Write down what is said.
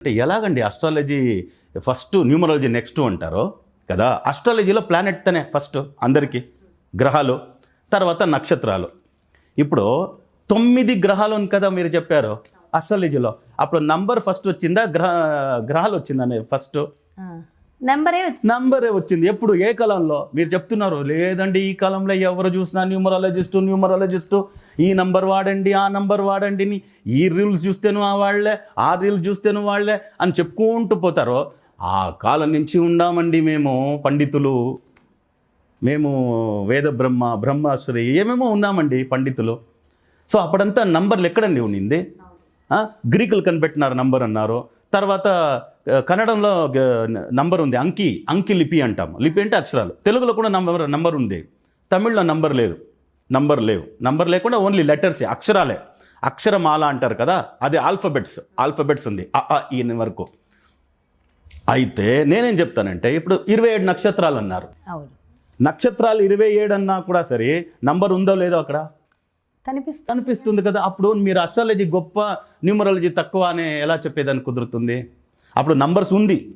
అంటే ఎలాగండి astrology first numerology next అంటారో? కదా అస్ట్రాలజీలో ప్లానెట్ తనే ఫస్ట్ అందరికీ గ్రహాలు తర్వాత నక్షత్రాలు. ఇప్పుడు తొమ్మిది గ్రహాలు అని కదా మీరు చెప్పారు అస్ట్రాలజీలో అప్పుడు నంబర్ ఫస్ట్ వచ్చిందా గ్రహ గ్రహాలు వచ్చిందని ఫస్ట్ నెంబరే నంబరే వచ్చింది? ఎప్పుడు? ఏ కాలంలో? మీరు చెప్తున్నారు లేదండి ఈ కాలంలో ఎవరు చూసినా న్యూమరాలజిస్ట్ న్యూమరాలజిస్ట్. ఈ నంబర్ వాడండి ఆ నంబర్ వాడండి ఈ రీల్స్ చూస్తేను ఆ వాళ్ళే ఆ రీల్స్ చూస్తేను వాళ్ళే అని చెప్పుకుంటూ పోతారు ఆ కాలం నుంచి ఉండామండి మేము పండితులు. మేము వేద బ్రహ్మ బ్రహ్మశ్రీ ఏమేమో ఉన్నామండి పండితులు. సో అప్పుడంతా నంబర్లు ఎక్కడండి ఉండింది? గ్రీకులు కనిపెట్టినారు నంబర్ అన్నారు. తర్వాత కన్నడంలో నంబర్ ఉంది. అంకి అంకి లిపి అంటాం లిపి అంటే అక్షరాలు. తెలుగులో కూడా నంబర్ నంబర్ ఉంది. తమిళ్ళో నంబర్ లేదు. నంబర్ లేవు. నంబర్ లేకుండా ఓన్లీ లెటర్స్ అక్షరాలే. అక్షరమాల అంటారు కదా అది ఆల్ఫబెట్స్ ఆల్ఫబెట్స్ ఉంది. ఈ వరకు. అయితే నేనేం చెప్తానంటే ఇప్పుడు ఇరవై ఏడు నక్షత్రాలు అన్నారు. నక్షత్రాలు ఇరవై ఏడు అన్నా కూడా సరే నంబర్ ఉందో లేదో అక్కడ? కనిపిస్తుంది. కనిపిస్తుంది కదా అప్పుడు మీరు అస్ట్రాలజీ గొప్ప న్యూమరాలజీ తక్కువ అని ఎలా చెప్పేదాన్ని కుదురుతుంది? అప్పుడు నంబర్స్ ఉంది.